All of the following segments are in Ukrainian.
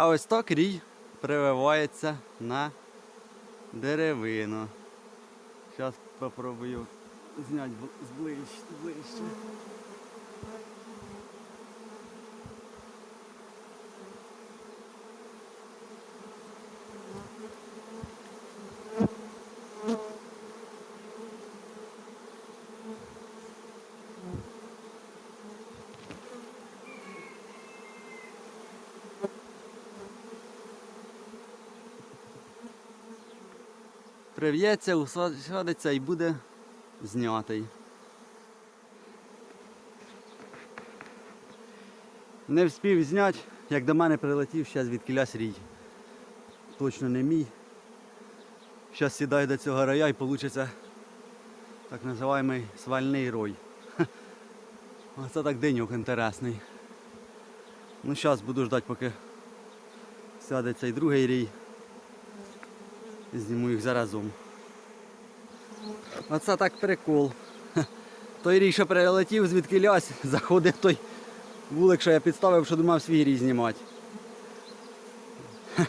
А ось так рій прививається на деревину. Зараз спробую зняти ближче. Прив'ється, усадиться і буде знятий. Не вспів зняти, як до мене прилетів, зараз звідкілясь рій. Точно не мій. Зараз сідаю до цього рая і вийде так називаємий свальний рой. Оце так деньок інтересний. Ну зараз буду ждати, поки сяде цей другий рій. Зніму їх заразом. Оце так прикол. Той рій, що прилетів, звідки лясь, заходив той вулик, що я підставив, що думав свій рій знімати.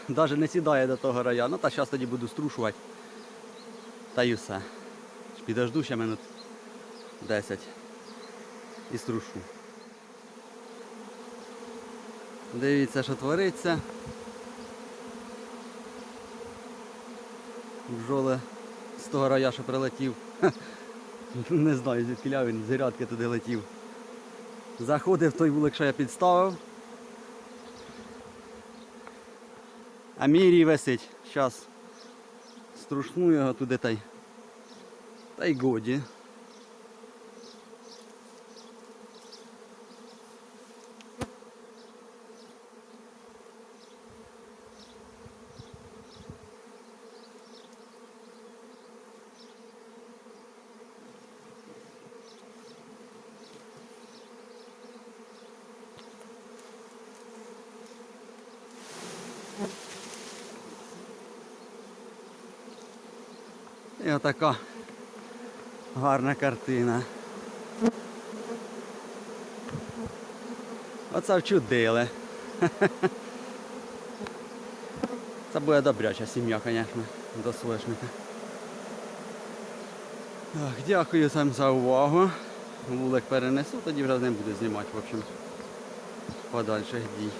Навіть не сідає до того рая. Ну та зараз тоді буду струшувати. Та й усе. Підожду ще минут 10 і струшу. Дивіться, що твориться. Бджоли з того рая, що прилетів. Не знаю, звідки він з грядки туди летів. Заходив той вулик, що я підставив. А мій рій висить. Зараз струшну його туди та й. Та й годі. І отака гарна картина. Оце вчудили. Це буде добряча сім'я, звісно, до соняшника. Так, дякую всім за увагу. Вулик перенесу, тоді вже не буду знімати, в общем, подальших дій.